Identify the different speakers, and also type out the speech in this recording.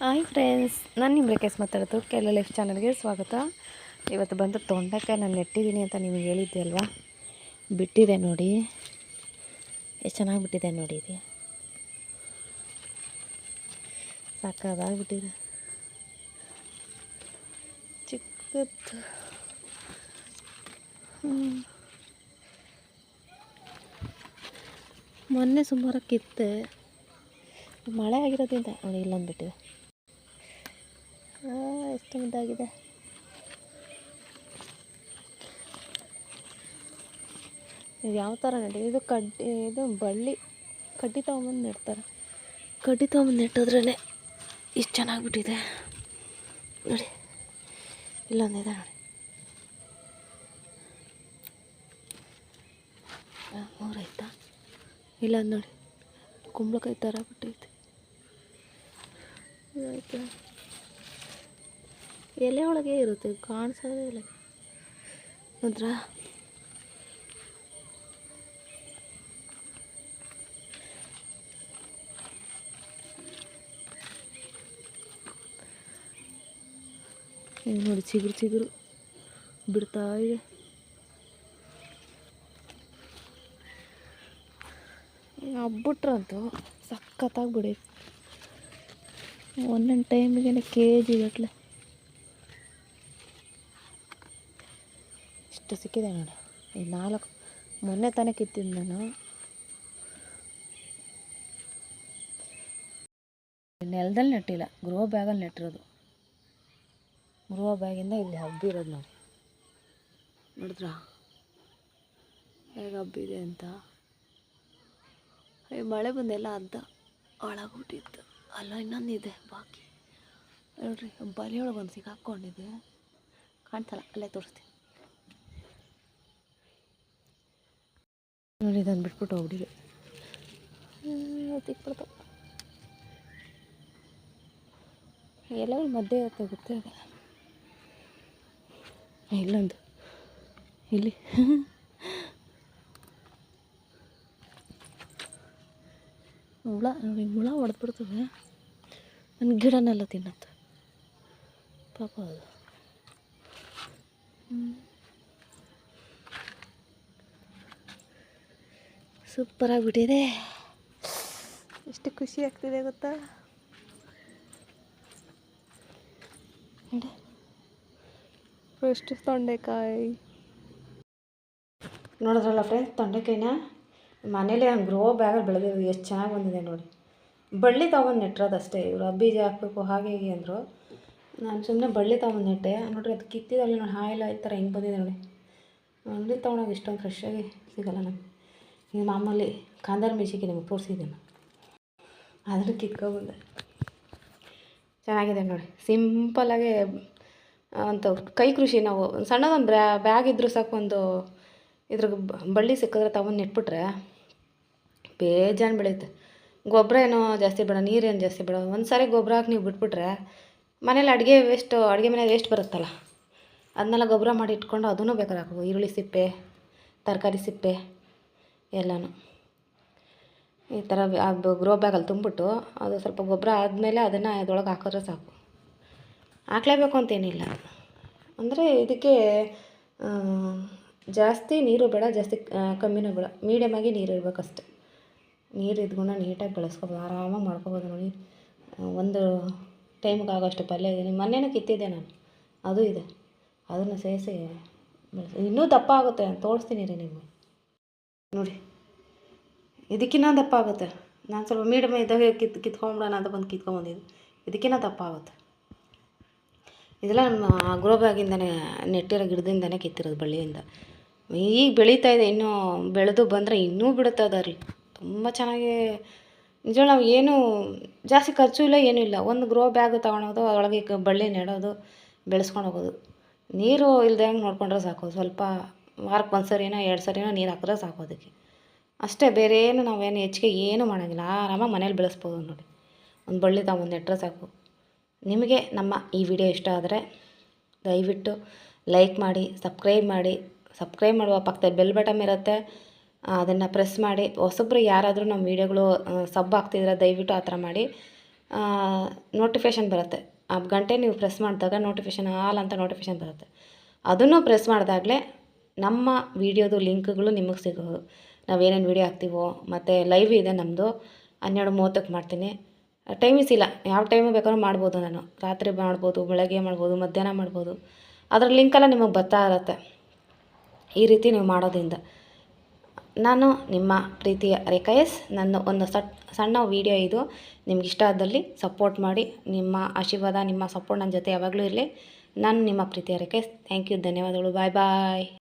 Speaker 1: Hi friends ನಾನು ನಿಮ್ಮ ರೇಖೆಸ್ ಮಾತಾಡೋದು ಕೆಲ ಲೈಫ್ ಚಾನಲ್ಗೆ ಸ್ವಾಗತ. ಇವತ್ತು ಬಂದು ತೊಂಡಕ್ಕೆ ನಾನು ನೆಟ್ಟಿದ್ದೀನಿ ಅಂತ ನಿಮಗೆ ಹೇಳಿದ್ದೆ ಅಲ್ವಾ? ಬಿಟ್ಟಿದೆ ನೋಡಿ. ಎಷ್ಟು ಚೆನ್ನಾಗಿ ಬಿಟ್ಟಿದೆ ನೋಡಿ ಇದು. ಸಾಕಾಗಿಬಿಟ್ಟಿದೆ. ಚಿಕ್ಕದ್ದು. ಹ್ಮ್. ಮೊನ್ನೆ ಸುಮಾರು ಕಿತ್ತೆ. ಮಳೆ ಆಗಿರೋದ್ರಿಂದ ನೋಡಿ ಇಲ್ಲೊಂದು ಬಿಟ್ಟಿದೆ ಆ, ಎಷ್ಟು ಮುದ್ದಾಗಿದೆ ಇದು ಯಾವ ಥರ ನೆಡಿ ಇದು ಕಡ್ಡಿ, ಇದು ಬಳ್ಳಿ ಕಡ್ಡಿ ತೊಗೊಂಬಂದು ನೆಡ್ತಾರೆ. ಕಡ್ಡಿ ತೊಗೊಂಬಂದು ನೆಟ್ಟೋದ್ರಲ್ಲೇ ಇಷ್ಟು ಚೆನ್ನಾಗಿಬಿಟ್ಟಿದೆ. ನೋಡಿ, ಇಲ್ಲೊಂದಿದೆ ನೋಡಿ. ಮೂರೈತಾ? ಇಲ್ಲ ನೋಡಿ, ಕುಂಬಳಕಾಯಿ ಥರ ಬಿಟ್ಟೈತೆ ಎಲೆ ಒಳಗೆ ಇರುತ್ತೆ, ಕಾಣಿಸೋದೇ ಇಲ್ಲ. ಹಿಂಗೆ ನೋಡಿ ಚಿಗುರು ಚಿಗುರು ಬಿಡ್ತಾ ಇದೆ. ಹಬ್ಬಿಟ್ರಂತೂ ಸಖತ್ತಾಗಿ ಬಿಡಿ ಒಂದೊಂದು ಟೈಮಿಗೆ ಕೆ ಜಿ ಗಟ್ಟಲೆ ಇಷ್ಟು ಸಿಕ್ಕಿದೆ ನೋಡಿ. ಈ ನಾಲ್ಕು, ಮೊನ್ನೆ ತಾನೇ ಕಿತ್ತಿದ್ದು ನಾನು. ನೆಲದಲ್ಲಿ ನೆಟ್ಟಿಲ್ಲ ಗೃಹ ಬ್ಯಾಗಲ್ಲಿ ನೆಟ್ಟಿರೋದು. ಗೃಹ ಬ್ಯಾಗಿಂದ ಇಲ್ಲಿ ಹಬ್ಬಿರೋದು ನೋಡಿ. ನೋಡಿದ್ರಾ? ಹೇಗೆ ಹಬ್ಬಿದೆ ಅಂತ. ಈ ಮಳೆ ಬಂದೆಲ್ಲ ಅರ್ಧ ಹಾಳಾಗ್ಬಿಟ್ಟಿತ್ತು. ಅಲ್ಲ ಇನ್ನೊಂದಿದೆ ಬಾಕಿ. ನೋಡ್ರಿ, ಬಲಿಯೊಳಗೆ ಒಂದು ಸಿಕ್ಕಾಕ್ಕೊಂಡಿದೆ ಕಾಣ್ತಲ್ಲ, ಅಲ್ಲೇ ತೋರಿಸ್ತೀನಿ. ನೋಡಿ ಇದನ್ನು ಬಿಟ್ಬಿಟ್ಟು ಹೋಗ್ಬಿಡಿ. ಎಲ್ಲ ಮಧ್ಯೆ ಗೊತ್ತೇ ಆಗಲ್ಲ. ಇಲ್ಲೊಂದು. ಇಲ್ಲಿ. ಹುಳ, ನೋಡಿ, ಹುಳ ಹೊಡೆದ್ಬಿಡ್ತದೆ ನನ್ನ ಗಿಡನೆಲ್ಲ ತಿನ್ನತ್ತೆ. ಪಾಪ ಅದು. ಸೂಪರ್ ಆಗಿಬಿಟ್ಟಿದೆ ಎಷ್ಟು ಖುಷಿ ಆಗ್ತಿದೆ ಗೊತ್ತಾ? ನೋಡಿ. ಎಷ್ಟು ತೊಂಡೆಕಾಯಿ. ನೋಡಿದ್ರಲ್ಲ ಫ್ರೆಂಡ್ಸ್ ತೊಂಡೆಕಾಯಿನ ಮನೇಲಿ ಹಂಗೆ ಗ್ರೋ ಬ್ಯಾಗಲ್ಲಿ ಬೆಳೆದಿರೋದು ಎಷ್ಟು ಚೆನ್ನಾಗಿ ಬಂದಿದೆ ನೋಡಿ. ಬಳ್ಳಿ ತೊಗೊಂಡು ನೆಟ್ಟಿರೋದು ಅಷ್ಟೇ ಇವರು ಬೀಜ ಹಾಕಬೇಕು ಹಾಗೆ ಹೀಗೆ ಅಂದರು. ನಾನು ಸುಮ್ಮನೆ ಬಳ್ಳಿ ತೊಗೊಂಡು ನೆಟ್ಟೆ. ನೋಡಿರಿ ಅದು ಕಿತ್ತಿದಲ್ಲಿ ನೋಡಿ ಹಾಯಿಲ್ಲ ಈ ಥರ ಹೆಂಗೆ ಬಂದಿದೆ ನೋಡಿ. ಅಂಗಡಿ ತಗೊಂಡಾಗ ಇಷ್ಟೊಂದು ಫ್ರೆಶ್ಶಾಗಿ ಸಿಗಲ್ಲ ನಮಗೆ ಈಗ ಮಾಮೂಲಿ ಕಾಂದಾರ ಮೆಣಸಿಗೆ ನಿಮಗೆ ತೋರಿಸಿದ್ದೀನಿ. ನಾನು ಅದನ್ನು ಕಿತ್ಕೊಬಂದೆ. ಚೆನ್ನಾಗಿದೆ ನೋಡಿ. ಸಿಂಪಲಾಗೆ ಅಂತ ಕೈ ಕೃಷಿ ನಾವು ಸಣ್ಣದೊಂದು ಬ್ಯಾ, ಬ್ಯಾಗ್ ಇದ್ದರೂ ಸಾಕು ಒಂದು ಇದ್ರ ಬಳ್ಳಿ ಸಿಕ್ಕಿದ್ರೆ ತಗೊಂಡು ನೆಟ್ಬಿಟ್ರೆ ಬೇಜಾನು ಬೆಳೆಯುತ್ತೆ. ಗೊಬ್ಬರ ಏನೋ ಜಾಸ್ತಿ ಬೇಡ ನೀರೇನು ಜಾಸ್ತಿ ಬೇಡ. ಒಂದು ಸಾರಿ ಗೊಬ್ಬರ ಹಾಕಿ ನೀವು ಬಿಟ್ಬಿಟ್ರೆ ಮನೇಲಿ ಅಡುಗೆ ವೇಸ್ಟು ಅಡುಗೆ ಮನೆ ವೇಸ್ಟ್ ಬರುತ್ತಲ್ಲ, ಅದನ್ನೆಲ್ಲ ಗೊಬ್ಬರ ಮಾಡಿ ಇಟ್ಕೊಂಡು ಅದನ್ನು ಬೇಕಾದ್ರೆ ಹಾಕ್ಬೋದು. ಈರುಳ್ಳಿ ಸಿಪ್ಪೆ, ತರಕಾರಿ ಸಿಪ್ಪೆ ಎಲ್ಲನೂ. ಈ ಥರ ಅದು ಗ್ರೋ ಬ್ಯಾಗಲ್ಲಿ ತುಂಬಿಟ್ಟು ಅದು ಸ್ವಲ್ಪ ಗೊಬ್ಬರ ಆದಮೇಲೆ ಅದನ್ನು ಅದ್ರೊಳಗೆ ಹಾಕಿದ್ರೆ ಸಾಕು. ಹಾಕ್ಲೇಬೇಕು ಅಂತೇನಿಲ್ಲ. ಅಂದರೆ ಇದಕ್ಕೆ ಜಾಸ್ತಿ ನೀರು ಬೇಡ, ಜಾಸ್ತಿ ಕಮ್ಮಿನೂ ಬೇಡ. ಮೀಡಿಯಮಾಗಿ ನೀರು ಇರಬೇಕಷ್ಟೆ. ನೀರು ಇದ್ಕೊಂಡು ನೀಟಾಗಿ ಬೆಳೆಸ್ಕೊಬೋದು, ಆರಾಮಾಗಿ ಮಾಡ್ಕೊಬೋದು ನೋಡಿ. ಒಂದು ಟೈಮ್ಗೆ ಆಗೋಷ್ಟು ಪಲ್ಯ ಇದೆ. ಮೊನ್ನೆನೂ ಕಿತ್ತಿದ್ದೆ ನಾನು. ಅದು ಇದೆ. ಅದನ್ನು ಸೇರಿಸಿ ಬೆಳೆಸಿ. ಇನ್ನೂ ದಪ್ಪ ಆಗುತ್ತೆ. ತೋರಿಸ್ತೀನಿ ರೀ ನಿಮಗೆ. ನೋಡಿ. ಇದಕ್ಕಿನ್ನ ದಪ್ಪ ಆಗುತ್ತೆ. ನಾನು ಸ್ವಲ್ಪ ಮೀಡಿಯಮ್ ಇದ್ದಾಗ ಕಿತ್, ಕಿತ್ಕೊಂಬಿಡೋಣ ಅಂತ ಬಂದು ಕಿತ್ಕೊಂಬಂದಿದ್ದು ಇದಕ್ಕಿನ್ನ ದಪ್ಪ ಆಗುತ್ತೆ. ಇದೆಲ್ಲ ನಮ್ಮ ಗ್ರೋ ನೆಟ್ಟಿರೋ ಗಿಡದಿಂದನೇ ಕಿತ್ತಿರೋದು ಬಳ್ಳಿಯಿಂದ. ಈಗ ಬೆಳೀತಾ ಇದೆ. ಇನ್ನೂ ಬೆಳೆದು ಬಂದರೆ ಇನ್ನೂ ಬಿಡುತ್ತೆ ರೀ. ತುಂಬ ಚೆನ್ನಾಗಿ ನಿಜ ನಾವು ಏನು ಜಾಸ್ತಿ ಖರ್ಚು ಇಲ್ಲ, ಏನೂ ಇಲ್ಲ. ಒಂದು ಗ್ರೋ ಬ್ಯಾಗ್ ತೊಗೊಳೋದು ಕ- ಬಳ್ಳಿ ನೆಡೋದು, ಬೆಳೆಸ್ಕೊಂಡು ಹೋಗೋದು. ನೀರು ಇಲ್ದಂಗೆ ನೋಡ್ಕೊಂಡ್ರೆ ಸಾಕು. ಸ್ವಲ್ಪ ವಾರಕ್ಕೆ ಒಂದು ಸರಿನೋ ಎರಡು ಸರಿನೋ ನೀರು ಹಾಕಿದ್ರೆ ಸಾಕು ಅದಕ್ಕೆ. ಅಷ್ಟೇ, ಬೇರೆ ಏನು ನಾವೇನು ಹೆಚ್ಚಿಗೆ ಏನೂ ಮಾಡೋಂಗಿಲ್ಲ. ಆರಾಮಾಗಿ ಮನೇಲಿ ಬೆಳೆಸ್ಬೋದು ನೋಡಿ. ಒಂದು ಬಳ್ಳಿ ತಗೊಂಡು ನೆಟ್ಟರೆ ಸಾಕು. ನಿಮಗೆ ನಮ್ಮ ಈ ವಿಡಿಯೋ ಇಷ್ಟ ಆದರೆ ದಯವಿಟ್ಟು ಲೈಕ್ ಮಾಡಿ, ಸಬ್ಸ್ಕ್ರೈಬ್ ಮಾಡಿ. ಸಬ್ಸ್ಕ್ರೈಬ್ ಮಾಡುವ ಪಕ್ಕದಲ್ಲಿ ಬೆಲ್ ಬಟನ್ ಇರುತ್ತೆ. ಅದನ್ನು ಪ್ರೆಸ್ ಮಾಡಿ. ಹೊಸೊಬ್ರು ಯಾರಾದರೂ ನಮ್ಮ ವೀಡಿಯೋಗಳು ಸಬ್ ಆಗ್ತಿದ್ರೆ ದಯವಿಟ್ಟು ಆ ಥರ ಮಾಡಿ. ನೋಟಿಫಿಕೇಷನ್ ಬರುತ್ತೆ. ಆ ಗಂಟೆ ನೀವು ಪ್ರೆಸ್ ಮಾಡಿದಾಗ ನೋಟಿಫಿಕೇಷನ್ ಆಲ್ ಅಂತ ನೋಟಿಫಿಕೇಷನ್ ಬರುತ್ತೆ. ಅದನ್ನು ಪ್ರೆಸ್ ಮಾಡಿದಾಗಲೇ ನಮ್ಮ ವೀಡಿಯೋದು ಲಿಂಕ್ಗಳು ನಿಮಗೆ ಸಿಗೋದು ನಾವೇನೇನು ವೀಡಿಯೋ ಹಾಕ್ತೀವೋ, ಮತ್ತು ಲೈವ್ ಇದೆ ನಮ್ಮದು ಹನ್ನೆರಡು ಮೂವತ್ತಕ್ಕೆ ಮಾಡ್ತೀನಿ. ಟೈಮಿಸ್ ಇಲ್ಲ. ಯಾವ ಟೈಮು ಬೇಕಾದ್ರೂ ಮಾಡ್ಬೋದು ನಾನು. ರಾತ್ರಿ ಮಾಡ್ಬೋದು, ಬೆಳಗ್ಗೆ ಮಾಡ್ಬೋದು, ಮಧ್ಯಾಹ್ನ ಮಾಡ್ಬೋದು. ಅದರ ಲಿಂಕೆಲ್ಲ ನಿಮಗೆ ಬರ್ತಾ ಇರತ್ತೆ. ಈ ರೀತಿ ನೀವು ಮಾಡೋದ್ರಿಂದ. ನಾನು ನಿಮ್ಮ ಪ್ರೀತಿಯ ರೇಖಾ ಎಸ್. ನನ್ನ ಒಂದು ಸಟ್, ಸಣ್ಣ ವೀಡಿಯೋ ಇದು. ನಿಮ್ಗೆ ಇಷ್ಟ ಆದಲ್ಲಿ ಸಪೋರ್ಟ್ ಮಾಡಿ. ನಿಮ್ಮ ಆಶೀರ್ವಾದ, ನಿಮ್ಮ ಸಪೋರ್ಟ್ ನನ್ನ ಜೊತೆ ಯಾವಾಗಲೂ ಇರಲಿ. ನಾನು ನಿಮ್ಮ ಪ್ರೀತಿಯ ರೇಖಾ ಎಸ್. ಥ್ಯಾಂಕ್ ಯು ಧನ್ಯವಾದಗಳು. ಬಾಯ್ ಬಾಯ್